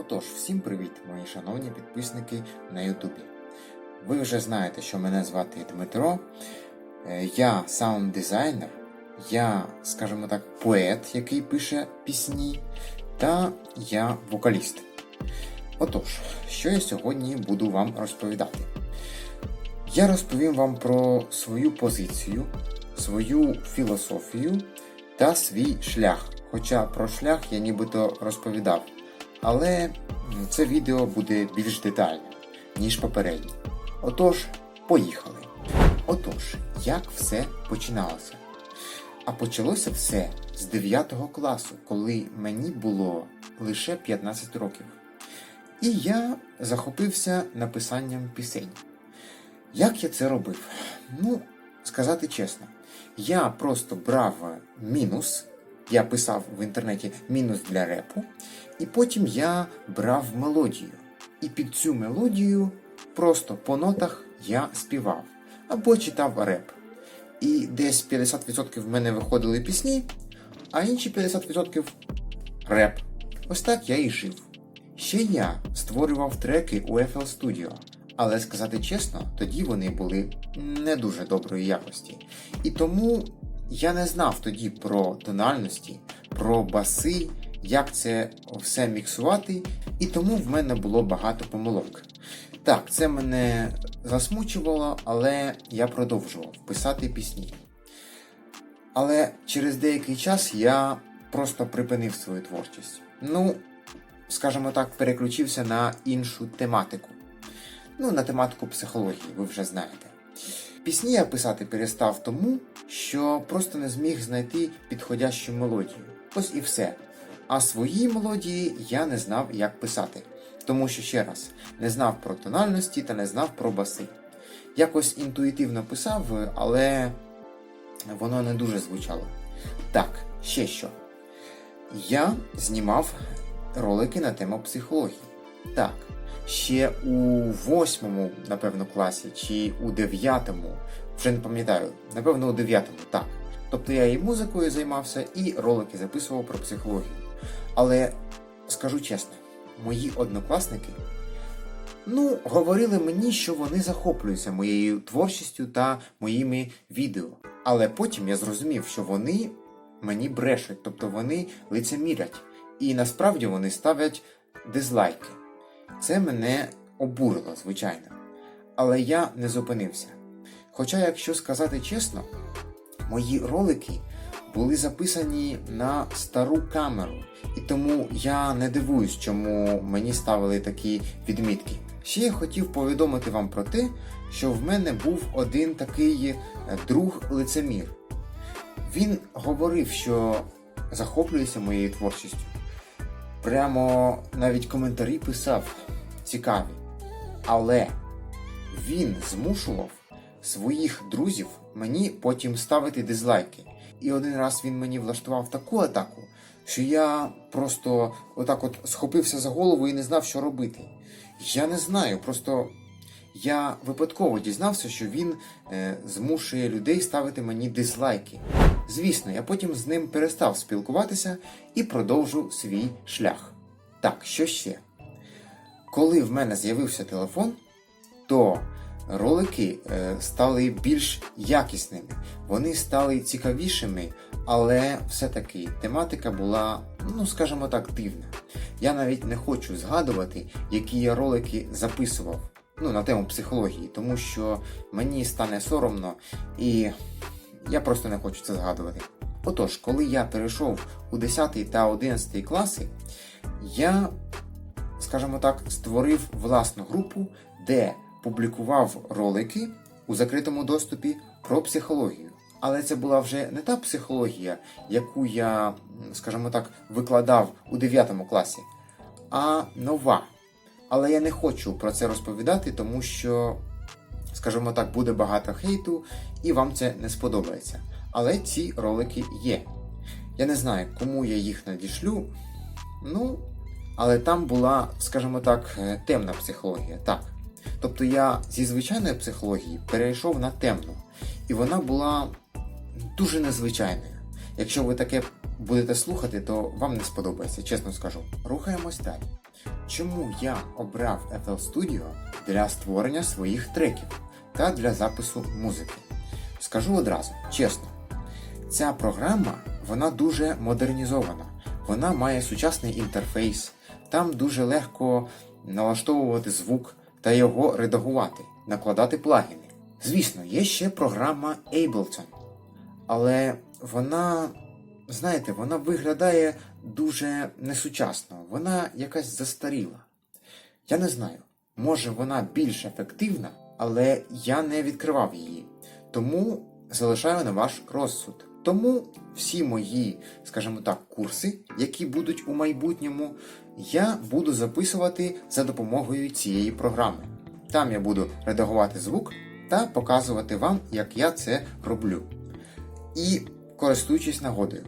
Отож, всім привіт, мої шановні підписники на Ютубі. Ви вже знаєте, що мене звати Дмитро. Е, Я саунд-дизайнер, я, скажімо так, поет, який пише пісні, та я вокаліст. Отож, що я сьогодні буду вам розповідати? Я розповім вам про свою позицію, свою філософію та свій шлях. Хоча про шлях я нібито розповідав, але це відео буде більш детальним, ніж попереднє. Отож, поїхали. Отож, як все починалося? А почалося все з 9 класу, коли мені було лише 15 років. І я захопився написанням пісень. Як я це робив? Ну, сказати чесно, я просто брав мінус, я писав в інтернеті мінус для репу, і потім я брав мелодію. І під цю мелодію просто по нотах я співав або читав реп. І десь 50% в мене виходили пісні, а інші 50% реп. Ось так я і жив. Ще я створював треки у FL Studio, але сказати чесно, тоді вони були не дуже доброї якості. І тому я не знав тоді про тональності, про баси, як це все міксувати, і тому в мене було багато помилок. Так, це мене засмучувало, але я продовжував писати пісні. Але через деякий час я просто припинив свою творчість. Ну, скажімо так, переключився на іншу тематику. Ну, на тематику психології, ви вже знаєте. Пісні я писати перестав тому, що просто не зміг знайти підходящу мелодію. Ось і все. А свої мелодії я не знав, як писати. Тому що ще раз не знав про тональності та не знав про баси. Якось інтуїтивно писав, але воно не дуже звучало. Так, ще що. Я знімав ролики на тему психології. Так, ще у восьмому, напевно, класі, чи у дев'ятому, вже не пам'ятаю, напевно, у дев'ятому, так. Тобто я і музикою займався, і ролики записував про психологію. Але скажу чесно, мої однокласники ну, говорили мені, що вони захоплюються моєю творчістю та моїми відео. Але потім я зрозумів, що вони мені брешуть, тобто вони лицемірять. І насправді вони ставлять дизлайки. Це мене обурило, звичайно. Але я не зупинився. Хоча, якщо сказати чесно, мої ролики були записані на стару камеру, і тому я не дивуюсь, чому мені ставили такі відмітки. Ще я хотів повідомити вам про те, що в мене був один такий е, друг лицемір. Він говорив, що захоплюється моєю творчістю. Прямо навіть коментарі писав цікаві. Але він змушував своїх друзів мені потім ставити дизлайки. І один раз він мені влаштував таку атаку, що я просто отак от схопився за голову і не знав, що робити. Я не знаю, просто я випадково дізнався, що він е, змушує людей ставити мені дизлайки. Звісно, я потім з ним перестав спілкуватися і продовжу свій шлях. Так, що ще? Коли в мене з'явився телефон, то ролики е, стали більш якісними, вони стали цікавішими, але все-таки тематика була, ну скажімо так, дивна. Я навіть не хочу згадувати, які я ролики записував ну, на тему психології, тому що мені стане соромно і я просто не хочу це згадувати. Отож, коли я перейшов у 10 та 11 класи, я, скажімо так, створив власну групу, де публікував ролики у закритому доступі про психологію. Але це була вже не та психологія, яку я, скажімо так, викладав у 9 класі, а нова. Але я не хочу про це розповідати, тому що, скажімо так, буде багато хейту, і вам це не сподобається. Але ці ролики є. Я не знаю, кому я їх надішлю. Ну, але там була, скажімо так, е, темна психологія. Так. Тобто я зі звичайної психології перейшов на темну. І вона була дуже незвичайною. Якщо ви таке будете слухати, то вам не сподобається, чесно скажу. Рухаємось далі. чому я обрав FL Studio для створення своїх треків та для запису музики. Скажу одразу, чесно, ця програма вона дуже модернізована. Вона має сучасний інтерфейс, там дуже легко налаштовувати звук та його редагувати, накладати плагіни. Звісно, є ще програма Ableton, але вона, знаєте, вона виглядає дуже несучасно, вона якась застаріла. Я не знаю, може вона більш ефективна, але я не відкривав її. Тому залишаю на ваш розсуд. Тому всі мої, скажімо так, курси, які будуть у майбутньому, я буду записувати за допомогою цієї програми. Там я буду редагувати звук та показувати вам, як я це роблю. І користуючись нагодою,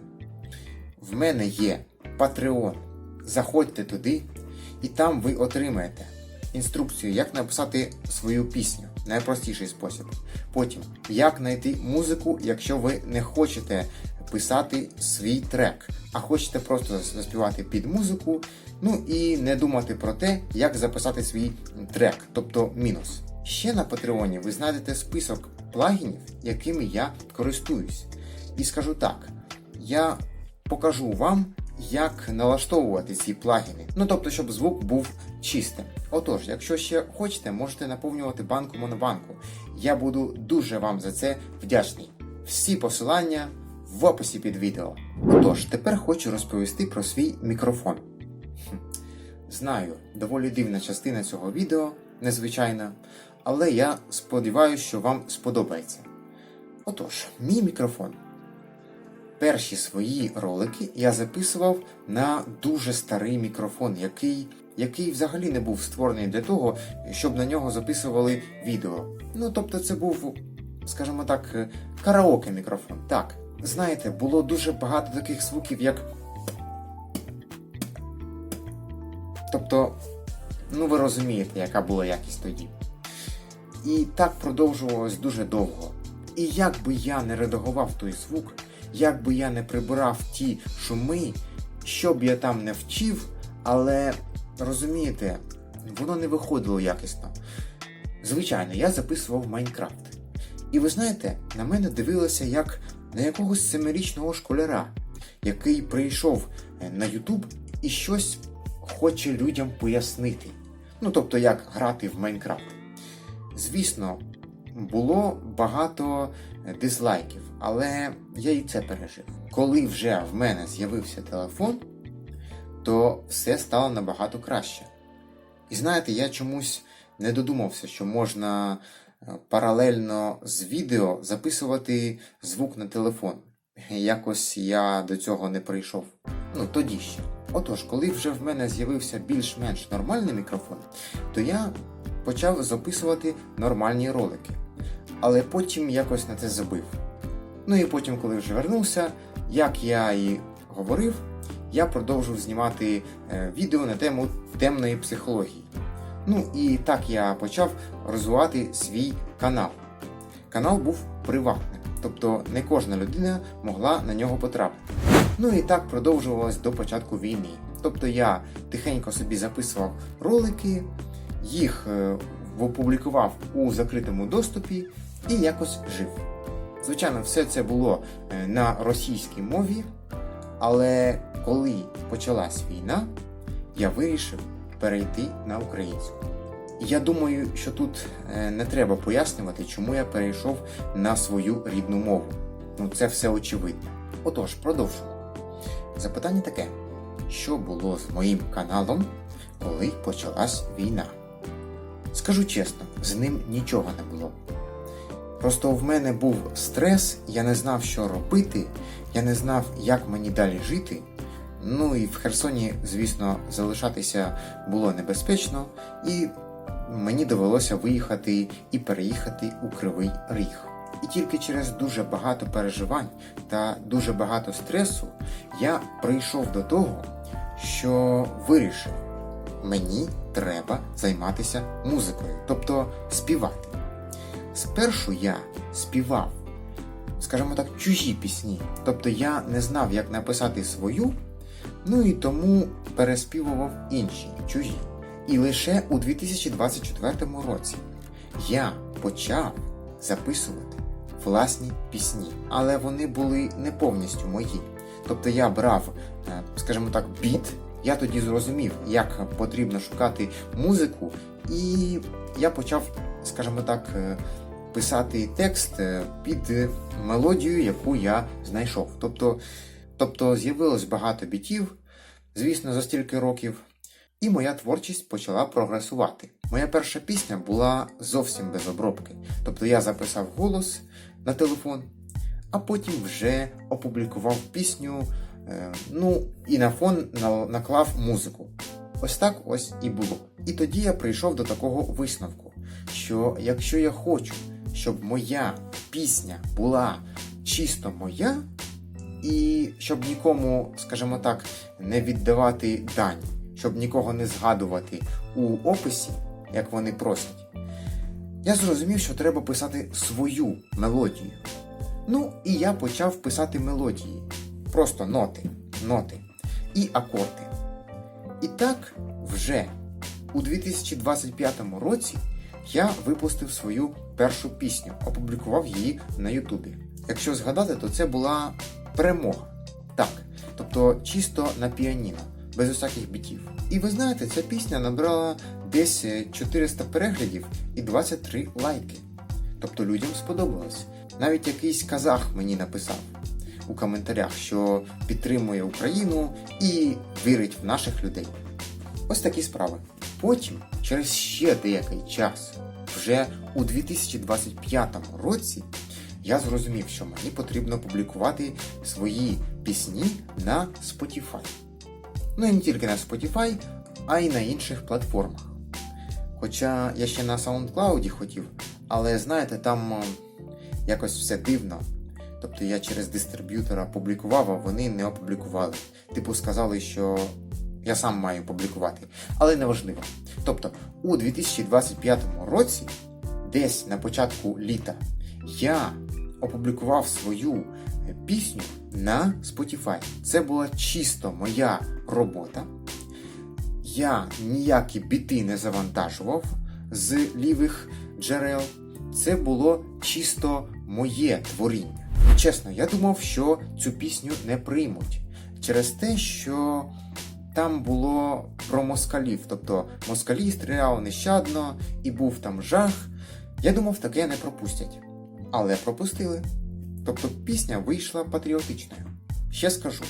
в мене є Patreon. Заходьте туди, і там ви отримаєте інструкцію, як написати свою пісню. Найпростіший спосіб. Потім, як знайти музику, якщо ви не хочете писати свій трек, а хочете просто заспівати під музику, ну і не думати про те, як записати свій трек, тобто мінус. Ще на Патреоні ви знайдете список плагінів, якими я користуюсь. І скажу так, я покажу вам, як налаштовувати ці плагіни. Ну тобто, щоб звук був чистим. Отож, якщо ще хочете, можете наповнювати банку Монобанку. Я буду дуже вам за це вдячний. Всі посилання в описі під відео. Отож, тепер хочу розповісти про свій мікрофон. Знаю, доволі дивна частина цього відео, незвичайна, але я сподіваюся, що вам сподобається. Отож, мій мікрофон. Перші свої ролики я записував на дуже старий мікрофон, який, який взагалі не був створений для того, щоб на нього записували відео. Ну, тобто, це був, скажімо так, караоке мікрофон. Так, знаєте, було дуже багато таких звуків, як. Тобто, ну ви розумієте, яка була якість тоді. І так продовжувалось дуже довго. І як би я не редагував той звук, як би я не прибирав ті шуми, що б я там не вчив, але розумієте, воно не виходило якісно. Звичайно, я записував Майнкрафт. І ви знаєте, на мене дивилося як на якогось семирічного школяра, який прийшов е, на Ютуб і щось хоче людям пояснити. Ну, тобто, як грати в Майнкрафт. Звісно, було багато дизлайків, але я і це пережив. Коли вже в мене з'явився телефон, то все стало набагато краще. І знаєте, я чомусь не додумався, що можна е, паралельно з відео записувати звук на телефон. Якось я до цього не прийшов. Ну, тоді ще. Отож, коли вже в мене з'явився більш-менш нормальний мікрофон, то я почав записувати нормальні ролики. Але потім якось на це забив. Ну і потім, коли вже вернувся, як я і говорив, я продовжив знімати е, відео на тему темної психології. Ну і так я почав розвивати свій канал. Канал був приватним, тобто не кожна людина могла на нього потрапити. Ну і так продовжувалось до початку війни. Тобто я тихенько собі записував ролики, їх е, опублікував у закритому доступі і якось жив. Звичайно, все це було е, на російській мові, але коли почалась війна, я вирішив перейти на українську. І Я думаю, що тут е, не треба пояснювати, чому я перейшов на свою рідну мову. Ну, це все очевидно. Отож, продовжуємо. Запитання таке: що було з моїм каналом, коли почалась війна? Скажу чесно, з ним нічого не було. Просто в мене був стрес, я не знав, що робити, я не знав, як мені далі жити. Ну і в Херсоні, звісно, залишатися було небезпечно, і мені довелося виїхати і переїхати у Кривий Ріг. І тільки через дуже багато переживань та дуже багато стресу я прийшов до того, що вирішив, мені треба займатися музикою, тобто співати. Спершу я співав, скажімо так, чужі пісні. Тобто я не знав, як написати свою. Ну і тому переспівував інші чужі. І лише у 2024 році я почав записувати власні пісні, але вони були не повністю мої. Тобто я брав, е, скажімо так, біт, я тоді зрозумів, як потрібно шукати музику, і я почав, скажімо так, е, писати текст е, під мелодію, яку я знайшов. Тобто, тобто з'явилось багато бітів, звісно, за стільки років. І моя творчість почала прогресувати. Моя перша пісня була зовсім без обробки. Тобто я записав голос на телефон, а потім вже опублікував пісню, е, ну і на фон наклав музику. Ось так ось і було. І тоді я прийшов до такого висновку, що якщо я хочу, щоб моя пісня була чисто моя, і щоб нікому, скажімо так, не віддавати дані, щоб нікого не згадувати у описі, як вони просять, я зрозумів, що треба писати свою мелодію. Ну, і я почав писати мелодії. Просто ноти, ноти і акорди. І так вже у 2025 році я випустив свою першу пісню, опублікував її на Ютубі. Якщо згадати, то це була перемога. Так, тобто чисто на піаніно, без усяких бітів. І ви знаєте, ця пісня набрала десь е, 400 переглядів і 23 лайки. Тобто людям сподобалось. Навіть якийсь казах мені написав у коментарях, що підтримує Україну і вірить в наших людей. Ось такі справи. Потім, через ще деякий час, вже у 2025 році, я зрозумів, що мені потрібно публікувати свої пісні на Spotify. Ну і не тільки на Spotify, а й на інших платформах. Хоча я ще на SoundCloud хотів, але знаєте, там якось все дивно. Тобто я через дистриб'ютора публікував, а вони не опублікували. Типу сказали, що я сам маю публікувати, але неважливо. Тобто, у 2025 році, десь на початку літа, я опублікував свою е, пісню на Spotify. Це була чисто моя робота. Я ніякі біти не завантажував з лівих джерел. Це було чисто моє творіння. Чесно, я думав, що цю пісню не приймуть через те, що там було про москалів, тобто москалі стріляли нещадно і був там жах. Я думав, таке не пропустять. Але пропустили. Тобто пісня вийшла патріотичною. Ще скажу,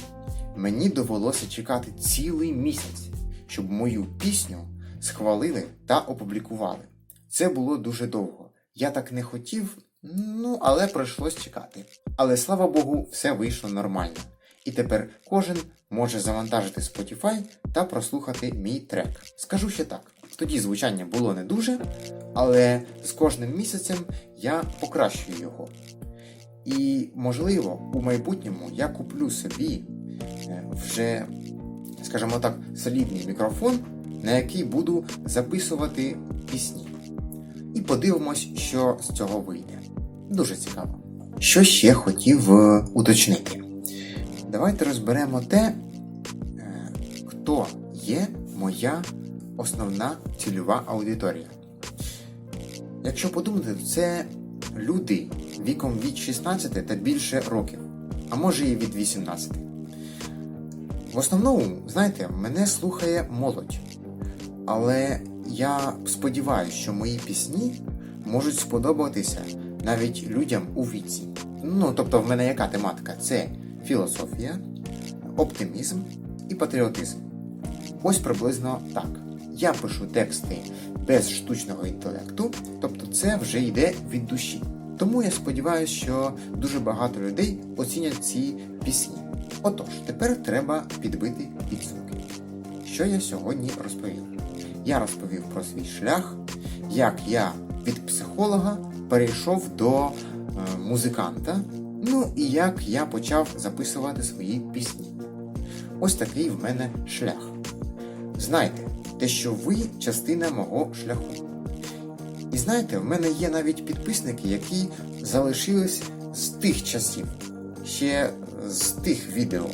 мені довелося чекати цілий місяць, щоб мою пісню схвалили та опублікували. Це було дуже довго. Я так не хотів, ну але прийшлось чекати. Але слава Богу, все вийшло нормально. І тепер кожен може завантажити Spotify та прослухати мій трек. Скажу ще так: тоді звучання було не дуже, але з кожним місяцем я покращую його. І, можливо, у майбутньому я куплю собі е, вже, скажімо так, солідний мікрофон, на який буду записувати пісні. І подивимось, що з цього вийде. Дуже цікаво. Що ще хотів е, уточнити? Давайте розберемо те, е, хто є моя основна цільова аудиторія. Якщо подумати, це люди віком від 16 та більше років, а може і від 18. В основному, знаєте, мене слухає молодь. Але я сподіваюся, що мої пісні можуть сподобатися навіть людям у віці. Ну, тобто, в мене яка тематика? Це філософія, оптимізм і патріотизм. Ось приблизно так. Я пишу тексти без штучного інтелекту, тобто це вже йде від душі. Тому я сподіваюся, що дуже багато людей оцінять ці пісні. Отож, тепер треба підбити підсумки. Що я сьогодні розповів? Я розповів про свій шлях, як я від психолога перейшов до е, музиканта, ну і як я почав записувати свої пісні. Ось такий в мене шлях. Знайте, те, що ви частина мого шляху. І знаєте, в мене є навіть підписники, які залишились з тих часів, ще з тих відео.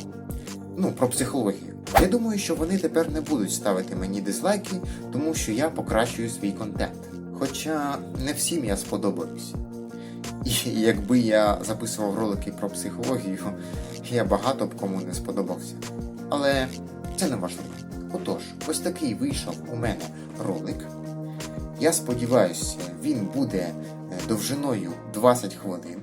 Ну, про психологію. Я думаю, що вони тепер не будуть ставити мені дизлайки, тому що я покращую свій контент. Хоча не всім я сподобаюсь. І якби я записував ролики про психологію, я багато б кому не сподобався. Але це не важливо. Отож, ось такий вийшов у мене ролик. Я сподіваюся, він буде е, довжиною 20 хвилин,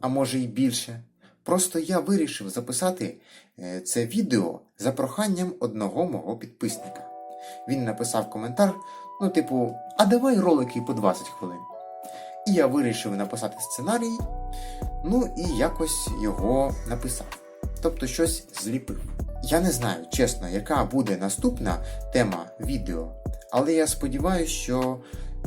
а може й більше. Просто я вирішив записати е, це відео за проханням одного мого підписника. Він написав коментар, ну, типу, а давай ролики по 20 хвилин. І я вирішив написати сценарій, ну і якось його написав. Тобто щось зліпив. Я не знаю, чесно, яка буде наступна тема відео, але я сподіваюся, що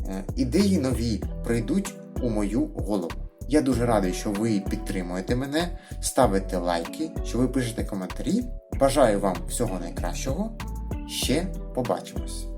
е, ідеї нові прийдуть у мою голову. Я дуже радий, що ви підтримуєте мене, ставите лайки, що ви пишете коментарі. Бажаю вам всього найкращого. Ще побачимось!